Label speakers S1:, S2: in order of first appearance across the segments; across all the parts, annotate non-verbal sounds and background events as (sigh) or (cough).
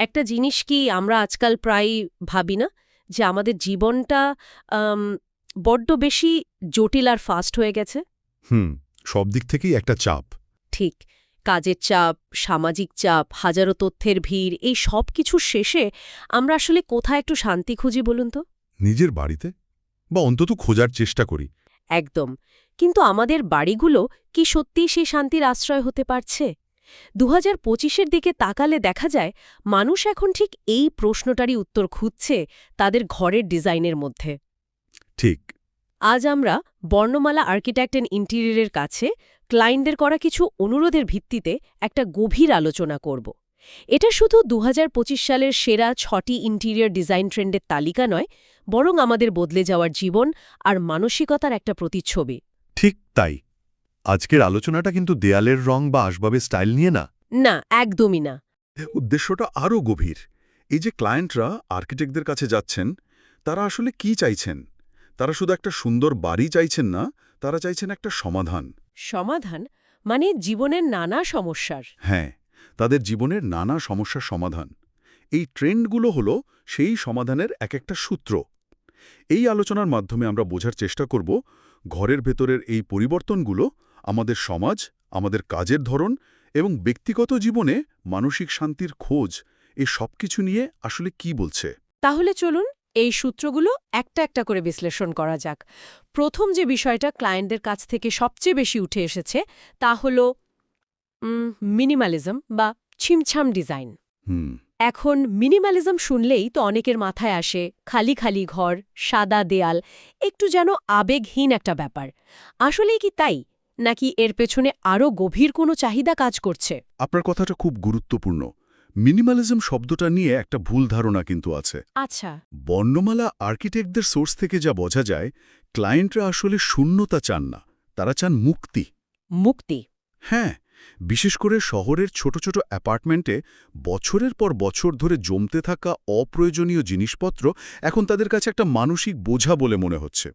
S1: একটা জিনিস কি আমরা আজকাল প্রায় ভাবি না? যে আমাদের জীবনটা বড্ড বেশি জটিল আর ফাস্ট হয়ে গেছে?
S2: হুম সব দিক থেকেই একটা চাপ।
S1: ঠিক কাজের চাপ সামাজিক চাপ হাজারো তথ্যের ভিড় এই সব কিছুর শেষে আমরা আসলে কোথায় একটু শান্তি খুঁজি বলুন তো?
S2: নিজের বাড়িতে? বা অন্তত খোঁজার চেষ্টা করি।
S1: একদম কিন্তু আমাদের বাড়িগুলো কি সত্যিই সেই শান্তির আশ্রয় হতে পারছে? দু হাজার পঁচিশের দিকে তাকালে দেখা যায় মানুষ এখন ঠিক এই প্রশ্নটারই উত্তর খুঁজছে তাদের ঘরের ডিজাইনের মধ্যে।
S2: ঠিক।
S1: আজ আমরা বর্ণমালা আর্কিটেক্ট অ্যান্ড ইন্টিরিয়রের কাছে ক্লায়েন্টদের করা কিছু অনুরোধের ভিত্তিতে একটা গভীর আলোচনা করব। এটা শুধু দু হাজার পঁচিশ সালের সেরা ছটি ইন্টিরিয়র ডিজাইন ট্রেন্ডের তালিকা নয় বরং আমাদের বদলে যাওয়ার জীবন আর মানসিকতার একটা প্রতিচ্ছবি।
S2: ঠিক তাই। আজকের আলোচনাটা কিন্তু দেয়ালের রং বা আসবাবের স্টাইল নিয়ে না।
S1: না একদমই না।
S3: উদ্দেশ্যটা আরও গভীর। এই যে ক্লায়েন্টরা আর্কিটেক্টদের কাছে যাচ্ছেন তারা আসলে কি চাইছেন? তারা শুধু একটা সুন্দর বাড়ি চাইছেন না তারা চাইছেন একটা সমাধান।
S1: সমাধান মানে জীবনের নানা সমস্যার।
S3: হ্যাঁ তাদের জীবনের নানা সমস্যার সমাধান। এই ট্রেন্ডগুলো হলো সেই সমাধানের এক একটা সূত্র। এই আলোচনার মাধ্যমে আমরা বোঝার চেষ্টা করব ঘরের ভেতরের এই পরিবর্তনগুলো আমাদের সমাজ আমাদের কাজের ধরন এবং ব্যক্তিগত জীবনে মানসিক শান্তির খোঁজ এ সব কিছু নিয়ে আসলে কি বলছে?
S1: তাহলে চলুন এই সূত্রগুলো একটা একটা করে বিশ্লেষণ করা যাক। প্রথম যে বিষয়টা ক্লায়েন্টদের কাছ থেকে সবচেয়ে বেশি উঠে এসেছে তা হল মিনিমালিজম বা ছিমছাম ডিজাইন। এখন মিনিমালিজম শুনলেই তো অনেকের মাথায় আসে খালি খালি ঘর সাদা দেয়াল একটু যেন আবেগহীন একটা ব্যাপার। আসলেই কি তাই? নাকি এর পেছনে আরও গভীর কোনো চাহিদা কাজ করছে?
S3: আপনার কথাটা খুব গুরুত্বপূর্ণ। মিনিমালিজম শব্দটা নিয়ে একটা ভুল ধারণা কিন্তু আছে।
S1: আচ্ছা।
S3: বর্ণমালা আর্কিটেক্টদের সোর্স থেকে যা বোঝা যায় ক্লায়েন্টরা আসলে শূন্যতা চান না তারা চান মুক্তি।
S1: মুক্তি?
S3: হ্যাঁ বিশেষ করে শহরের ছোট ছোট অ্যাপার্টমেন্টে বছরের পর বছর ধরে জমতে থাকা অপ্রয়োজনীয় জিনিসপত্র এখন তাদের কাছে একটা মানসিক বোঝা বলে মনে হচ্ছে।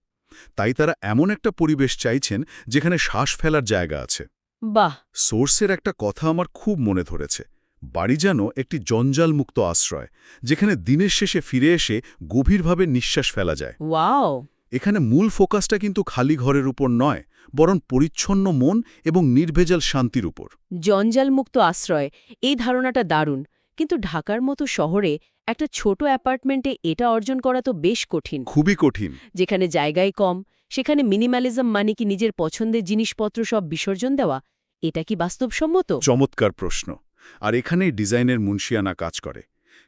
S3: তাই তারা এমন একটা পরিবেশ চাইছেন যেখানে শ্বাস ফেলার জায়গা আছে।
S1: বাহ!
S3: সোর্সের একটা কথা আমার খুব মনে ধরেছে। বাড়ি যেন একটি জঞ্জালমুক্ত আশ্রয় যেখানে দিনের শেষে ফিরে এসে গভীরভাবে নিঃশ্বাস ফেলা যায়।
S1: ওয়াও!
S3: এখানে মূল ফোকাসটা কিন্তু খালি ঘরের উপর নয় বরং পরিচ্ছন্ন মন এবং নির্ভেজাল শান্তির উপর।
S1: জঞ্জালমুক্ত আশ্রয় এই ধারণাটা দারুণ। কিন্তু ঢাকার মতো শহরে একটা ছোট অ্যাপার্টমেন্টে এটা অর্জন করা তো বেশ কঠিন।
S3: খুবই কঠিন।
S1: যেখানে জায়গায় কম সেখানে মিনিমালিজম মানে কি নিজের পছন্দের জিনিসপত্র সব বিসর্জন দেওয়া? এটা কি বাস্তবসম্মত?
S3: চমৎকার প্রশ্ন। আর এখানেই ডিজাইনের মুন্সিয়ানা কাজ করে।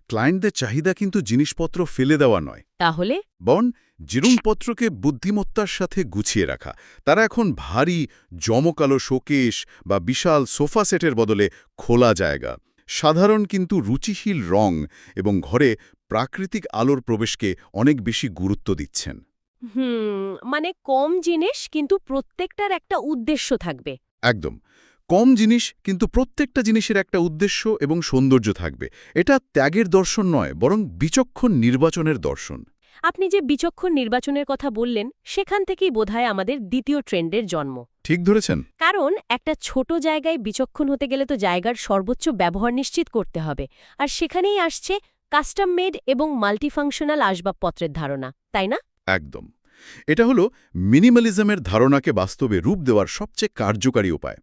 S3: ক্লায়েন্টদের চাহিদা কিন্তু জিনিসপত্র ফেলে দেওয়া নয়।
S1: তাহলে?
S3: বন জিরুমপত্রকে বুদ্ধিমত্তার সাথে গুছিয়ে রাখা। তারা এখন ভারী জমকালো শোকেশ বা বিশাল সোফা সেটের বদলে খোলা জায়গা। সাধারণ কিন্তু রুচিশীল রং এবং ঘরে প্রাকৃতিক আলোর প্রবেশকে অনেক বেশি গুরুত্ব দিচ্ছেন।
S1: হুম মানে কম জিনিস কিন্তু প্রত্যেকটার একটা উদ্দেশ্য থাকবে।
S3: একদম কম জিনিস কিন্তু প্রত্যেকটা জিনিসের একটা উদ্দেশ্য এবং সৌন্দর্য থাকবে। এটা ত্যাগের দর্শন নয় বরং বিচক্ষণ নির্বাচনের দর্শন।
S1: আপনি যে বিচক্ষণ নির্বাচনের কথা বললেন সেখান থেকেই বোধহয় আমাদের দ্বিতীয় ট্রেন্ডের জন্ম।
S3: ঠিক ধরেছেন।
S1: কারণ একটা ছোট জায়গায় বিচক্ষণ হতে গেলে তো জায়গার সর্বোচ্চ ব্যবহার নিশ্চিত করতে হবে। আর সেখানেই আসছে কাস্টম মেড এবং মাল্টিফাংশনাল আসবাবপত্রের ধারণা তাই না?
S3: একদম। এটা হলো মিনিমালিজমের ধারণাকে বাস্তবে রূপ দেওয়ার সবচেয়ে কার্যকারী উপায়।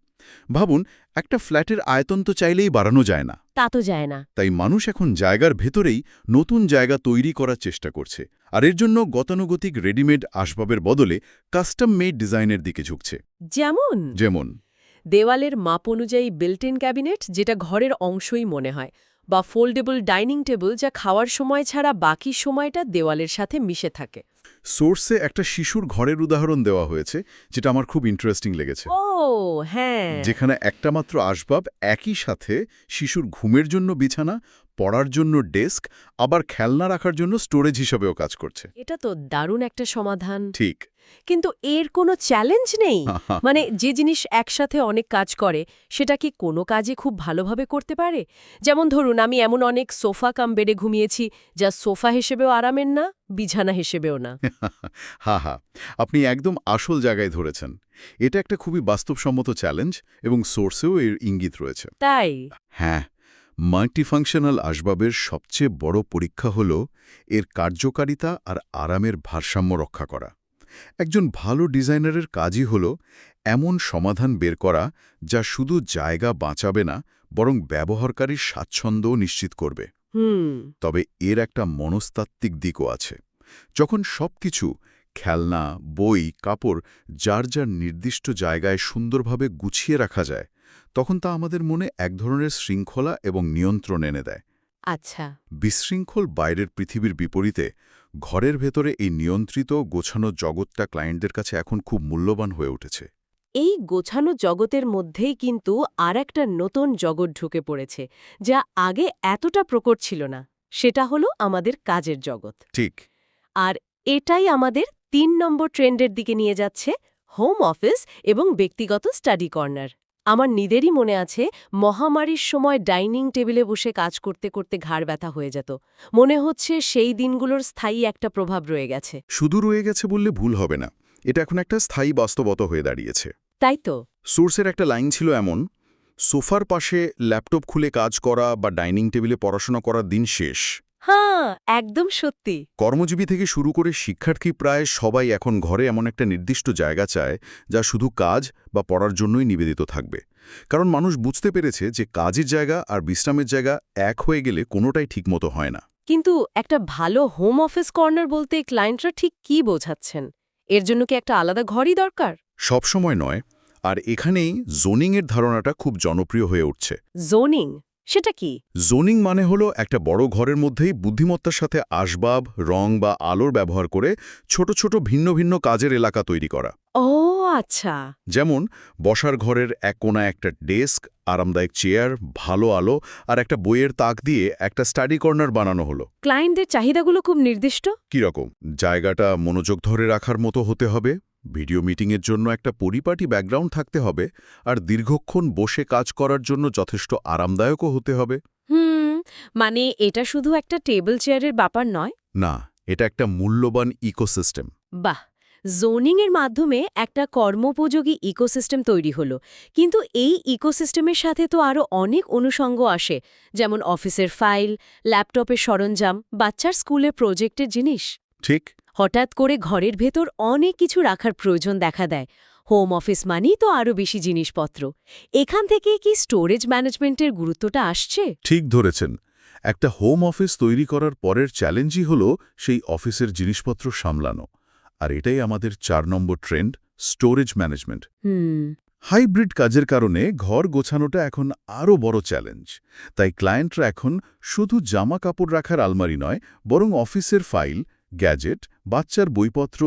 S3: ভাবুন একটা ফ্ল্যাটের আয়তন তো চাইলেই বাড়ানো যায় না।
S1: তা তো যায় না।
S3: তাই মানুষ এখন জায়গার ভেতরেই নতুন জায়গা তৈরি করার চেষ্টা করছে। আর এর জন্য গতানুগতিক রেডিমেড আসবাবের বদলে কাস্টম মেড ডিজাইনের দিকে ঝুঁকছে।
S1: যেমন?
S3: যেমন
S1: দেওয়ালের মাপ অনুযায়ী বিল্ট ইন ক্যাবিনেট যেটা ঘরের অংশই মনে হয় বা ফোল্ডেবল ডাইনিং টেবিল যা খাওয়ার সময় ছাড়া বাকি সময়টা দেওয়ালের সাথে মিশে থাকে।
S3: সোর্সে একটা শিশুর ঘরের উদাহরণ দেওয়া হয়েছে যেটা আমার খুব ইন্টারেস্টিং লেগেছে।
S1: ও হ্যাঁ।
S3: যেখানে একটা মাত্র আসবাব একই সাথে শিশুর ঘুমের জন্য বিছানা পড়ার জন্য ডেস্ক আবার খেলনা রাখার জন্য স্টোরেজ হিসাবেও কাজ করছে।
S1: এটা তো দারুণ একটা সমাধান।
S3: ঠিক।
S1: কিন্তু এর কোনো চ্যালেঞ্জ নেই? (laughs) মানে যে জিনিস একসাথে অনেক কাজ করে সেটা কি কোনো কাজে খুব ভালোভাবে করতে পারে? যেমন ধরুন আমি এমন অনেক সোফা কাম বেডে ঘুমিয়েছি যা সোফা হিসেবেও আরামের না বিছানা হিসেবেও না। (laughs)
S3: হা হা। আপনি একদম আসল জায়গায় ধরেছেন। এটা একটা খুবই বাস্তবসম্মত চ্যালেঞ্জ এবং সোর্সেও এর ইঙ্গিত রয়েছে।
S1: তাই?
S3: হ্যাঁ। মাল্টিফাংশনাল আসবাবের সবচেয়ে বড় পরীক্ষা হল এর কার্যকারিতা আর আরামের ভারসাম্য রক্ষা করা। একজন ভালো ডিজাইনারের কাজই হল এমন সমাধান বের করা যা শুধু জায়গা বাঁচাবে না বরং ব্যবহারকারীর স্বাচ্ছন্দ্যও নিশ্চিত করবে। তবে এর একটা মনস্তাত্ত্বিক দিকও আছে। যখন সবকিছু খেলনা বই কাপড় যার যার নির্দিষ্ট জায়গায় সুন্দরভাবে গুছিয়ে রাখা যায় তখন তা আমাদের মনে এক ধরনের শৃঙ্খলা এবং নিয়ন্ত্রণ এনে দেয়।
S1: আচ্ছা।
S3: বিশৃঙ্খল বাইরের পৃথিবীর বিপরীতে ঘরের ভেতরে এই নিয়ন্ত্রিত গোছানো জগৎটা ক্লায়েন্টদের কাছে এখন খুব মূল্যবান হয়ে উঠেছে।
S1: এই গোছানো জগতের মধ্যেই কিন্তু আর একটা নতুন জগৎ ঢুকে পড়েছে যা আগে এতটা প্রকট ছিল না। সেটা হলো আমাদের কাজের জগৎ।
S3: ঠিক।
S1: আর এটাই আমাদের তিন নম্বর ট্রেন্ডের দিকে নিয়ে যাচ্ছে হোম অফিস এবং ব্যক্তিগত স্টাডি কর্নার। আমার নিদেরই মনে আছে মহামারীর সময় ডাইনিং টেবিলে বসে কাজ করতে করতে ঘাড় ব্যথা হয়ে যেত। মনে হচ্ছে সেই দিনগুলোর স্থায়ী একটা প্রভাব রয়ে গেছে।
S3: শুধু রয়ে গেছে বললে ভুল হবে না। এটা এখন একটা স্থায়ী বাস্তবত হয়ে দাঁড়িয়েছে।
S1: তাই তো।
S3: সোর্সের একটা লাইন ছিল এমন সোফার পাশে ল্যাপটপ খুলে কাজ করা বা ডাইনিং টেবিলে পড়াশোনা করার দিন শেষ।
S1: হ্যাঁ একদম সত্যি।
S3: কর্মজীবী থেকে শুরু করে শিক্ষার্থী প্রায় সবাই এখন ঘরে এমন একটা নির্দিষ্ট জায়গা চায় যা শুধু কাজ বা পড়ার জন্যই নিবেদিত থাকবে। কারণ মানুষ বুঝতে পেরেছে যে কাজের জায়গা আর বিশ্রামের জায়গা এক হয়ে গেলে কোনোটাই ঠিকমতো হয় না।
S1: কিন্তু একটা ভালো হোম অফিস কর্নার বলতে ক্লায়েন্টরা ঠিক কি বোঝাচ্ছেন? এর জন্য কি একটা আলাদা ঘরই দরকার?
S3: সবসময় নয় আর এখানেই জোনিংয়ের ধারণাটা খুব জনপ্রিয় হয়ে উঠছে।
S1: জোনিং সেটা কি?
S3: জোনিং মানে হলো একটা বড় ঘরের মধ্যেই বুদ্ধিমত্তার সাথে আসবাব রং বা আলোর ব্যবহার করে ছোট ছোট ভিন্ন ভিন্ন কাজের এলাকা তৈরি করা।
S1: ও আচ্ছা।
S3: যেমন বসার ঘরের এক কোনায় একটা ডেস্ক আরামদায়ক চেয়ার ভালো আলো আর একটা বইয়ের তাক দিয়ে একটা স্টাডি কর্নার বানানো হলো।
S1: ক্লায়েন্টদের চাহিদাগুলো খুব নির্দিষ্ট?
S3: কীরকম? জায়গাটা মনোযোগ ধরে রাখার মতো হতে হবে? ভিডিও মিটিংয়ের জন্য একটা পরিপাটি ব্যাকগ্রাউন্ড থাকতে হবে আর দীর্ঘক্ষণ বসে কাজ করার জন্য যথেষ্ট আরামদায়কও হতে হবে।
S1: হুম মানে এটা শুধু একটা টেবিল চেয়ারের ব্যাপার নয়?
S3: না এটা একটা মূল্যবান ইকোসিস্টেম।
S1: বাহ! জোনিংয়ের মাধ্যমে একটা কর্মোপযোগী ইকোসিস্টেম তৈরি হলো। কিন্তু এই ইকোসিস্টেমের সাথে তো আরও অনেক অনুষঙ্গ আসে যেমন অফিসের ফাইল ল্যাপটপের সরঞ্জাম বাচ্চার স্কুলে প্রজেক্টের জিনিস।
S3: ঠিক
S1: হঠাৎ করে ঘরের ভেতর অনেক কিছু রাখার প্রয়োজন দেখা দেয়। হোম অফিস মানেই তো আরও বেশি জিনিসপত্র। এখান থেকে কি স্টোরেজ ম্যানেজমেন্টের গুরুত্বটা আসছে?
S3: ঠিক ধরেছেন। একটা হোম অফিস তৈরি করার পরের চ্যালেঞ্জই হল সেই অফিসের জিনিসপত্র সামলানো। আর এটাই আমাদের চার number trend storage management.
S1: Hmm.
S3: Hybrid কাজের কারণে ঘর গোছানোটা এখন আরও বড় চ্যালেঞ্জ। তাই ক্লায়েন্টরা এখন শুধু জামা কাপড় রাখার আলমারি নয় বরং অফিসের ফাইল গ্যাজেট বাচ্চার বইপত্র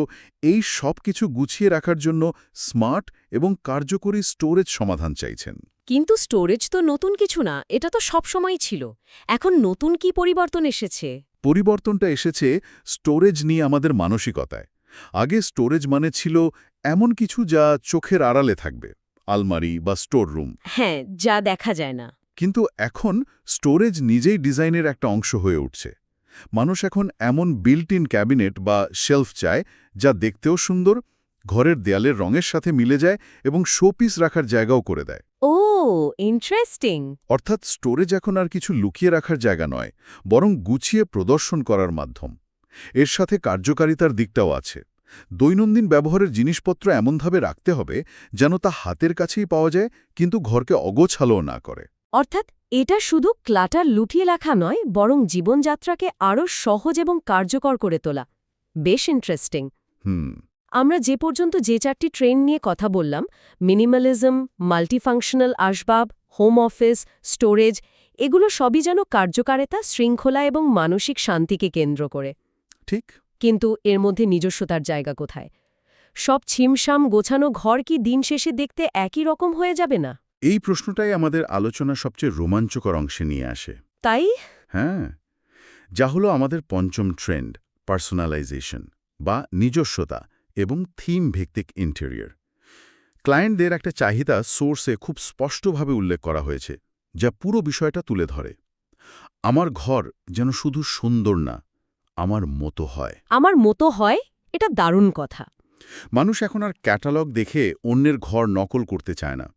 S3: এই সব কিছু গুছিয়ে রাখার জন্য স্মার্ট এবং কার্যকরী স্টোরেজ সমাধান চাইছেন।
S1: কিন্তু স্টোরেজ তো নতুন কিছু না এটা তো সবসময়ই ছিল। এখন নতুন কি পরিবর্তন এসেছে?
S3: পরিবর্তনটা এসেছে স্টোরেজ নিয়ে আমাদের মানসিকতায়। আগে স্টোরেজ মানে ছিল এমন কিছু যা চোখের আড়ালে থাকবে আলমারি বা স্টোর রুম।
S1: হ্যাঁ যা দেখা যায় না।
S3: কিন্তু এখন স্টোরেজ নিজেই ডিজাইনের একটা অংশ হয়ে উঠছে। মানুষ এখন এমন বিল্ট ইন ক্যাবিনেট বা শেলফ চায় যা দেখতেও সুন্দর ঘরের দেয়ালের রঙের সাথে মিলে যায় এবং শোপিস রাখার জায়গাও করে দেয়।
S1: ও ইন্টারেস্টিং
S3: অর্থাৎ স্টোরেজ এখন আর কিছু লুকিয়ে রাখার জায়গা নয় বরং গুছিয়ে প্রদর্শন করার মাধ্যম। এর সাথে কার্যকারিতার দিকটাও আছে। দৈনন্দিন ব্যবহারের জিনিসপত্র এমনভাবে রাখতে হবে যেন তা হাতের কাছেই পাওয়া যায় কিন্তু ঘরকে অগোছালোও না করে।
S1: অর্থাৎ এটা শুধু ক্লাটার লুটিয়ে লেখা নয় বরং জীবনযাত্রাকে আরও সহজ এবং কার্যকর করে তোলা। বেশ ইন্টারেস্টিং
S3: হুম।
S1: আমরা যে পর্যন্ত যে চারটি ট্রেন নিয়ে কথা বললাম মিনিমালিজম মাল্টিফাংশনাল আসবাব হোম অফিস স্টোরেজ এগুলো সবই যেন কার্যকারিতা শৃঙ্খলা এবং মানসিক শান্তিকে কেন্দ্র করে।
S3: ঠিক।
S1: কিন্তু এর মধ্যে নিজস্বতার জায়গা কোথায়? সব ছিমসাম গোছানো ঘর কি দিন শেষে দেখতে একই রকম হয়ে যাবে না?
S3: এই প্রশ্নটাই আমাদের আলোচনা সবচেয়ে রোমাঞ্চকর অংশে নিয়ে আসে।
S1: তাই?
S3: হ্যাঁ। যা হলো আমাদের পঞ্চম ট্রেন্ড পার্সোনালাইজেশন বা নিজস্বতা এবং থিম ভিত্তিক ইন্টেরিয়র। ক্লায়েন্টদের একটা চাহিদা সোর্সে খুব স্পষ্টভাবে উল্লেখ করা হয়েছে যা পুরো বিষয়টা তুলে ধরে। আমার ঘর যেন শুধু সুন্দর না আমার মতো হয়।
S1: আমার মতো হয়? এটা দারুণ কথা।
S3: মানুষ এখন আর ক্যাটালগ দেখে অন্যের ঘর নকল করতে চায় না।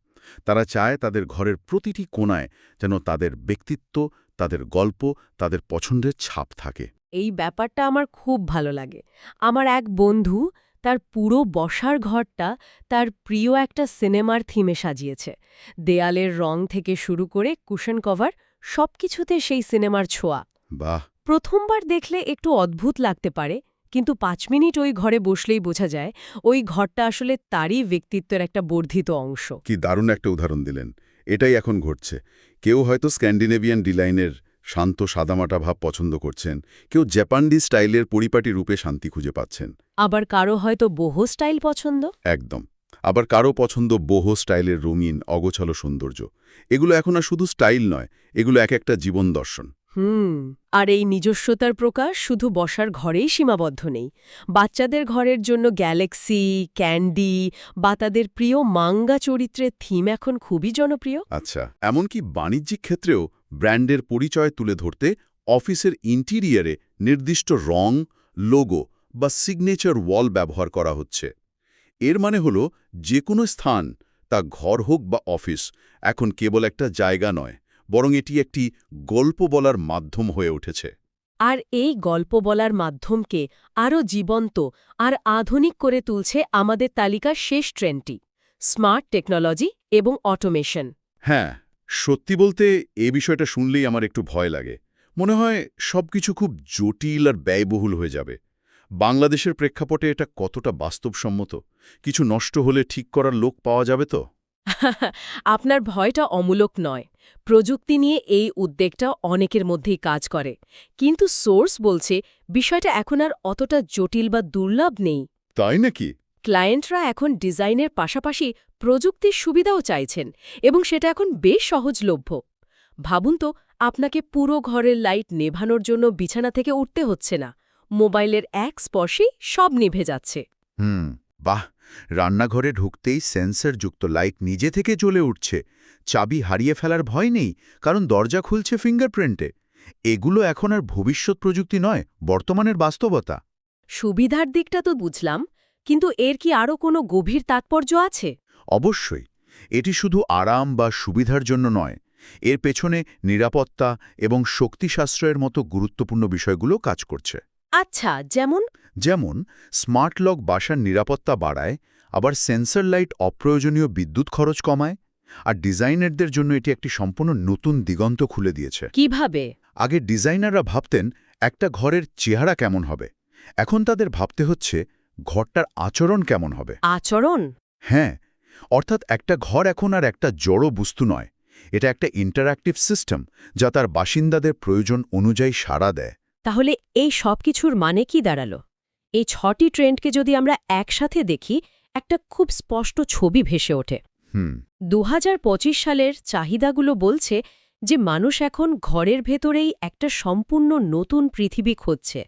S3: তারা চায় তাদের ঘরের প্রতিটি কোণায় যেন তাদের ব্যক্তিত্ব তাদের গল্প তাদের পছন্দের ছাপ থাকে।
S1: এই ব্যাপারটা আমার খুব ভালো লাগে। আমার এক বন্ধু তার পুরো বসার ঘরটা তার প্রিয় একটা সিনেমার থিমে সাজিয়েছে। দেয়ালের রং থেকে শুরু করে কুশন কভার সবকিছুতে সেই সিনেমার ছোঁয়া।
S3: বাহ!
S1: প্রথমবার দেখলে একটু অদ্ভুত লাগতে পারে কিন্তু পাঁচ মিনিট ওই ঘরে বসলেই বোঝা যায় ওই ঘরটা আসলে তারই ব্যক্তিত্বের একটা বর্ধিত অংশ।
S3: কি দারুণ একটা উদাহরণ দিলেন। এটাই এখন ঘটছে। কেউ হয়তো স্ক্যান্ডিনেভিয়ান ডিলাইনের শান্ত সাদামাটা ভাব পছন্দ করছেন কেউ জাপান্ডি স্টাইলের পরিপাটি রূপে শান্তি খুঁজে পাচ্ছেন।
S1: আবার কারও হয়তো বহু স্টাইল পছন্দ?
S3: একদম। আবার কারও পছন্দ বোহো স্টাইলের রঙিন অগোছালো সৌন্দর্য। এগুলো এখন আর শুধু স্টাইল নয় এগুলো এক একটা জীবন দর্শন।
S1: হুম, আর এই নিজস্বতার প্রকাশ শুধু বসার ঘরেই সীমাবদ্ধ নেই। বাচ্চাদের ঘরের জন্য গ্যালাক্সি, ক্যান্ডি বা তাদের প্রিয় মাঙ্গা চরিত্রের থিম এখন খুবই জনপ্রিয়।
S3: আচ্ছা এমনকি বাণিজ্যিক ক্ষেত্রেও ব্র্যান্ডের পরিচয় তুলে ধরতে অফিসের ইন্টিরিয়ারে নির্দিষ্ট রং, লোগো বা সিগনেচার ওয়াল ব্যবহার করা হচ্ছে। এর মানে হল যে কোনো স্থান, তা ঘর হোক বা অফিস, এখন কেবল একটা জায়গা নয়। বরং এটি একটি গল্প বলার মাধ্যম হয়ে উঠেছে।
S1: আর এই গল্প বলার মাধ্যমকে আরও জীবন্ত আর আধুনিক করে তুলছে আমাদের তালিকার শেষ ট্রেন্ডটি স্মার্ট টেকনোলজি এবং অটোমেশন।
S3: হ্যাঁ সত্যি বলতে এ বিষয়টা শুনলেই আমার একটু ভয় লাগে। মনে হয় সবকিছু খুব জটিল আর ব্যয়বহুল হয়ে যাবে। বাংলাদেশের প্রেক্ষাপটে এটা কতটা বাস্তবসম্মত? কিছু নষ্ট হলে ঠিক করার লোক পাওয়া যাবে তো? (laughs)
S1: আপনার ভয়টা অমূলক নয়। প্রযুক্তি নিয়ে এই উদ্বেগটা অনেকের মধ্যেই কাজ করে। কিন্তু সোর্স বলছে বিষয়টা এখন আর অতটা জটিল বা দুর্লভ নেই।
S3: তাই নাকি?
S1: ক্লায়েন্টরা এখন ডিজাইনের পাশাপাশি প্রযুক্তির সুবিধাও চাইছেন এবং সেটা এখন বেশ সহজলভ্য। ভাবুন তো আপনাকে পুরো ঘরের লাইট নেভানোর জন্য বিছানা থেকে উঠতে হচ্ছে না। মোবাইলের এক স্পর্শেই সব নিভে যাচ্ছে।
S4: হুম বাহ! রান্নাঘরে ঢুকতেই সেন্সরযুক্ত লাইট নিজে থেকে জ্বলে উঠছে। চাবি হারিয়ে ফেলার ভয় নেই কারণ দরজা খুলছে ফিঙ্গারপ্রিন্টে। এগুলো এখন আর ভবিষ্যৎ প্রযুক্তি নয় বর্তমানের বাস্তবতা।
S1: সুবিধার দিকটা তো বুঝলাম কিন্তু এর কি আরও কোনো গভীর তাৎপর্য আছে?
S4: অবশ্যই এটি শুধু আরাম বা সুবিধার জন্য নয়। এর পেছনে নিরাপত্তা এবং শক্তি সাশ্রয়ের মতো গুরুত্বপূর্ণ বিষয়গুলো কাজ করছে।
S1: আচ্ছা যেমন?
S4: যেমন স্মার্ট লক বাসার নিরাপত্তা বাড়ায় আবার সেন্সর লাইট অপ্রয়োজনীয় বিদ্যুৎ খরচ কমায় আর ডিজাইনারদের জন্য এটি একটি সম্পূর্ণ নতুন দিগন্ত খুলে দিয়েছে।
S1: কীভাবে?
S4: আগে ডিজাইনাররা ভাবতেন একটা ঘরের চেহারা কেমন হবে এখন তাদের ভাবতে হচ্ছে ঘরটার আচরণ কেমন হবে।
S1: আচরণ?
S4: হ্যাঁ অর্থাৎ একটা ঘর এখন আর একটা জড়ো বস্তু নয় এটা একটা ইন্টারঅ্যাক্টিভ সিস্টেম যা তার বাসিন্দাদের প্রয়োজন অনুযায়ী সাড়া দেয়।
S1: তাহলে এই সব কিছুর মানে কি দাঁড়াল? এই ছটি ট্রেন্ডকে যদি আমরা একসাথে দেখি একটা খুব স্পষ্ট ছবি ভেসে ওঠে। দু হাজার পঁচিশ সালের চাহিদাগুলো বলছে যে মানুষ এখন ঘরের ভেতরেই একটা সম্পূর্ণ নতুন পৃথিবী খুঁজছে।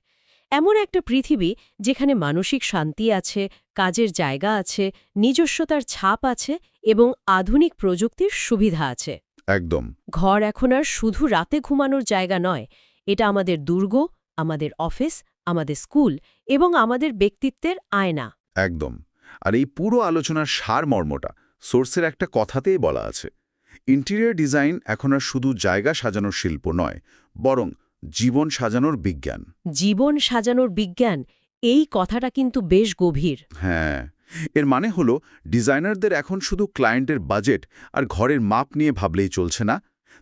S1: এমন একটা পৃথিবী যেখানে মানসিক শান্তি আছে কাজের জায়গা আছে নিজস্বতার ছাপ আছে এবং আধুনিক প্রযুক্তির সুবিধা আছে।
S3: একদম।
S1: ঘর এখন আর শুধু রাতে ঘুমানোর জায়গা নয় এটা আমাদের দুর্গ আমাদের অফিস আমাদের স্কুল এবং আমাদের ব্যক্তিত্বের আয়না।
S3: একদম। আর এই পুরো আলোচনার সারমর্মটা সোর্সের একটা কথাতেই বলা আছে। ইন্টেরিয়র ডিজাইন এখন আর শুধু জায়গা সাজানোর শিল্প নয় বরং জীবন সাজানোর বিজ্ঞান।
S1: জীবন সাজানোর বিজ্ঞান এই কথাটা কিন্তু বেশ গভীর।
S3: হ্যাঁ এর মানে হলো ডিজাইনারদের এখন শুধু ক্লায়েন্টের বাজেট আর ঘরের মাপ নিয়ে ভাবলেই চলছে না।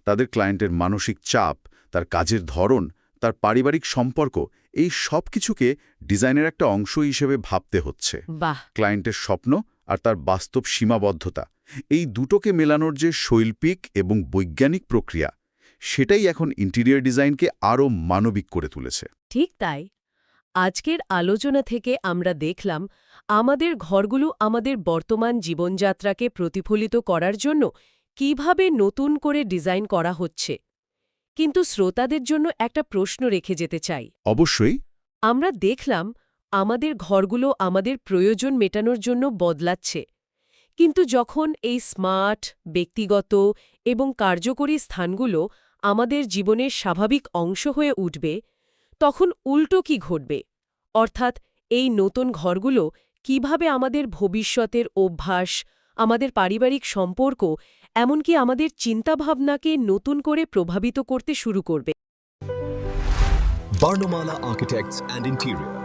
S3: তাদের ক্লায়েন্টের মানসিক চাপ তার কাজের ধরন তার পারিবারিক সম্পর্ক এই সব কিছুকে ডিজাইনের একটা অংশ হিসেবে ভাবতে হচ্ছে।
S1: বাহ।
S3: ক্লায়েন্টের স্বপ্ন আর তার বাস্তব সীমাবদ্ধতা। এই দুটোকে মেলানোর যে শৈল্পিক এবং বৈজ্ঞানিক প্রক্রিয়া সেটাই এখন ইন্টেরিয়র ডিজাইনকে আরও মানবিক করে তুলেছে।
S1: ঠিক তাই। আজকের আলোচনা থেকে আমরা দেখলাম আমাদের ঘরগুলো আমাদের বর্তমান জীবনযাত্রাকে প্রতিফলিত করার জন্য কীভাবে নতুন করে ডিজাইন করা হচ্ছে। কিন্তু শ্রোতাদের জন্য একটা প্রশ্ন রেখে যেতে চাই।
S3: অবশ্যই।
S1: আমরা দেখলাম আমাদের ঘরগুলো আমাদের প্রয়োজন মেটানোর জন্য বদলাচ্ছে। কিন্তু যখন এই স্মার্ট ব্যক্তিগত এবং কার্যকরী স্থানগুলো আমাদের জীবনের স্বাভাবিক অংশ হয়ে উঠবে তখন উল্টো কি ঘটবে? অর্থাৎ এই নতুন ঘরগুলো কীভাবে আমাদের ভবিষ্যতের অভ্যাস আমাদের পারিবারিক সম্পর্ক এমনকি আমাদের চিন্তাভাবনাকে নতুন করে প্রভাবিত করতে শুরু করবে।
S3: বর্ণমালা Architects and Interior